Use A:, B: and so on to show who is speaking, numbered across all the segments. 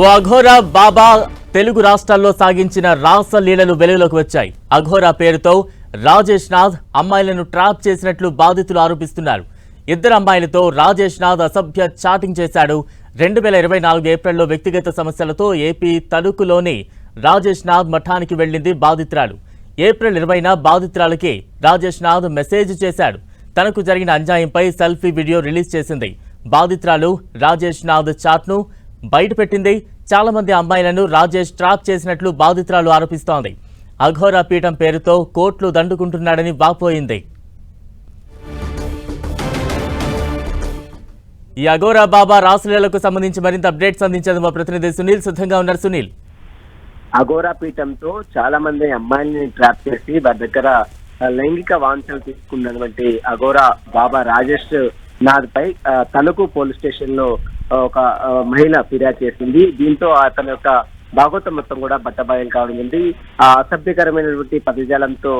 A: ఓ అఘోరా బాబా తెలుగు రాష్ట్రాల్లో సాగించిన రాసలీలలు వెలుగులోకి వచ్చాయి. అఘోరా పేరుతో రాజేష్ నాథ్ అమ్మాయిలను ట్రాప్ చేసినట్లు బాధితులు ఆరోపిస్తున్నారు. ఇద్దరు అమ్మాయిలతో రాజేష్ నాథ్ అసభ్య చాటింగ్ చేశాడు. రెండు వేల ఇరవై నాలుగు ఏప్రిల్లో వ్యక్తిగత సమస్యలతో ఏపీ తణుకులోని రాజేష్ నాథ్ మఠానికి వెళ్ళింది బాధితురాలు. ఏప్రిల్ ఇరవైన బాధితురాలకి రాజేష్ నాథ్ మెసేజ్ చేశాడు. తనకు జరిగిన అన్యాయంపై సెల్ఫీ వీడియో రిలీజ్ చేసింది. బాధితురాలు రాజేష్ నాథ్ చాట్ను బయటపెట్టింది. చాలా మంది అమ్మాయిలను రాజేష్ ట్రాప్ చేసినట్లు బాధితురాలు ఆరోపిస్తోంది. అఘోరా పీఠం పేరుతో కోట్లు దండుకుంటున్నాడని వాపోయింది. ఈ అఘోరా బాబా రాసులీలకు సంబంధించి మరింత అప్డేట్స్ అందించేందుకు మా ప్రతినిధి సునీల్. సిద్ధంగా ఉన్నారు సునీల్.
B: అఘోరా పీఠంతో చాలా మంది అమ్మాయిల్ని ట్రాప్ చేసి వారి దగ్గర లైంగిక వాంఛలు తీసుకున్నటువంటి అఘోరా బాబా రాజేష్ నాథ్ పై తణుకు పోలీస్ స్టేషన్లో ఒక మహిళ ఫిర్యాదు చేసింది. దీంతో అతని యొక్క భాగోత మొత్తం కూడా బట్టబయలు కావడం ఆ అసభ్యకరమైనటువంటి పదజాలంతో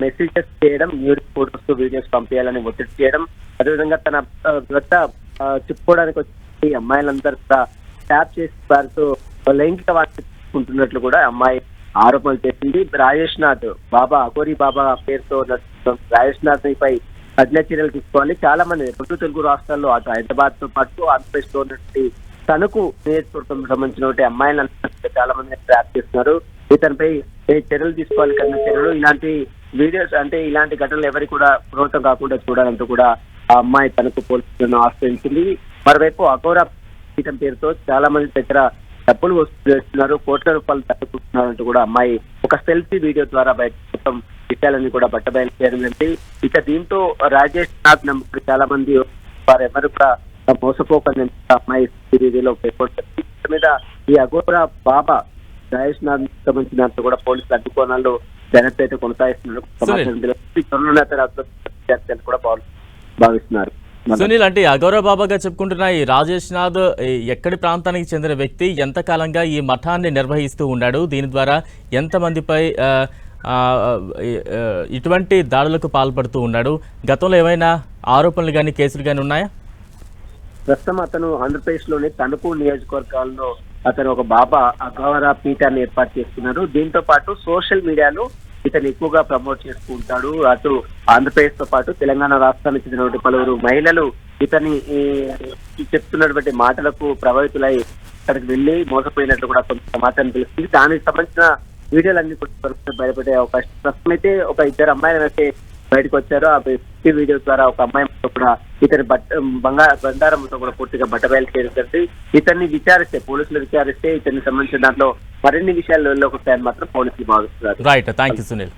B: మెసేజెస్ చేయడం న్యూడ్ ఫోటోస్ వీడియోస్ పంపించాలని ఒత్తిడి చేయడం అదేవిధంగా తన ఆ, భర్త చెప్పుకోవడానికి వచ్చి అమ్మాయిలందరూ ట్యాప్ చేసి వారితో లైంగిక వాటి కూడా అమ్మాయి ఆరోపణలు చేసింది. రాజేష్ నాథ్ బాబా అఘోరి బాబా పేరుతో రాజేష్ నాథ్ పై కఠిన చర్యలు తీసుకోవాలి. చాలా మంది రెండు తెలుగు రాష్ట్రాల్లో అటు హైదరాబాద్తో పాటు ఆంధ్రప్రదేశ్లో ఉన్నటువంటి తనకు నియోజకవర్గం సంబంధించిన అమ్మాయిలను చాలా మంది ట్రాప్ చేస్తున్నారు. ఇతనిపై చర్యలు తీసుకోవాలి కఠిన చర్యలు ఇలాంటి వీడియోస్ అంటే ఇలాంటి ఘటనలు ఎవరికి కూడా ప్రభుత్వం కాకుండా చూడాలంటూ కూడా ఆ అమ్మాయి తనకు పోలీసులను ఆశ్రయించింది. మరోవైపు అఘోర పీఠం పేరుతో చాలా మంది దగ్గర డబ్బులు వసూలు చేస్తున్నారు. కోట్ల రూపాయలు తగ్గుతున్నారు కూడా అమ్మాయి ఒక సెల్ఫీ వీడియో ద్వారా బయట మొత్తం విషయాలన్నీ కూడా బట్టబయలు చేయడండి ఇక దీంతో రాజేష్ నాథ్ నమ్మకం చాలా మంది వారు కూడా మోసపోకని అమ్మాయి పేర్కొంటుంది. దీని మీద ఈ అఘోరా బాబా రాజేష్ నాథ్ సంబంధించినంత కూడా పోలీసులు అడ్డుకోణాల్లో దర్యాప్తు అయితే కొనసాగిస్తున్నారు. సమాచారం తెలుస్తుంది. కూడా భావ- భావిస్తున్నారు.
A: సునీల్ అంటే అగౌరవ బాబాగా చెప్పుకుంటున్న ఈ రాజేష్ నాథ్ ఎక్కడి ప్రాంతానికి చెందిన వ్యక్తి ఎంతకాలంగా ఈ మఠాన్ని నిర్వహిస్తూ ఉన్నాడు? దీని ద్వారా ఎంతమందిపై ఇటువంటి దాడులకు పాల్పడుతూ ఉన్నాడు. గతంలో ఏమైనా ఆరోపణలు కానీ కేసులు కానీ ఉన్నాయా?
B: ప్రస్తుతం అతను ఆంధ్రప్రదేశ్లోని తణుకు నియోజకవర్గాల్లో అతను ఒక బాబా అఘోరా పీఠాన్ని ఏర్పాటు చేస్తున్నారు దీంతో పాటు సోషల్ మీడియాలో ఇతను ఎక్కువగా ప్రమోట్ చేస్తూ ఉంటాడు. అటు ఆంధ్రప్రదేశ్తో పాటు తెలంగాణ రాష్ట్రానికి చెందినటువంటి పలువురు మహిళలు ఇతని చెప్తున్నటువంటి మాటలకు ప్రభావితులై అక్కడికి వెళ్ళి మోసపోయినట్లు కూడా కొంత సమాచారం తెలుస్తుంది. దానికి సంబంధించిన వీడియోలన్నీ కూడా బయటపడే అవకాశం. ప్రస్తుతం అయితే ఒక ఇద్దరు అమ్మాయిలు అయితే బయటకు వచ్చారు ఆ ఫిఫ్టీ వీడియో ద్వారా ఒక అమ్మాయితో కూడా ఇతని బట్ట బంగారు బంగారంతో కూడా పూర్తిగా బట్టబయలు చేయడం జరిగింది. ఇతన్ని విచారిస్తే పోలీసులు విచారిస్తే ఇతనికి సంబంధించిన దాంట్లో మరిన్ని విషయాలు ఒకసారి మాత్రం పోలీసులు భావిస్తున్నారు.
A: Right thank you Sunil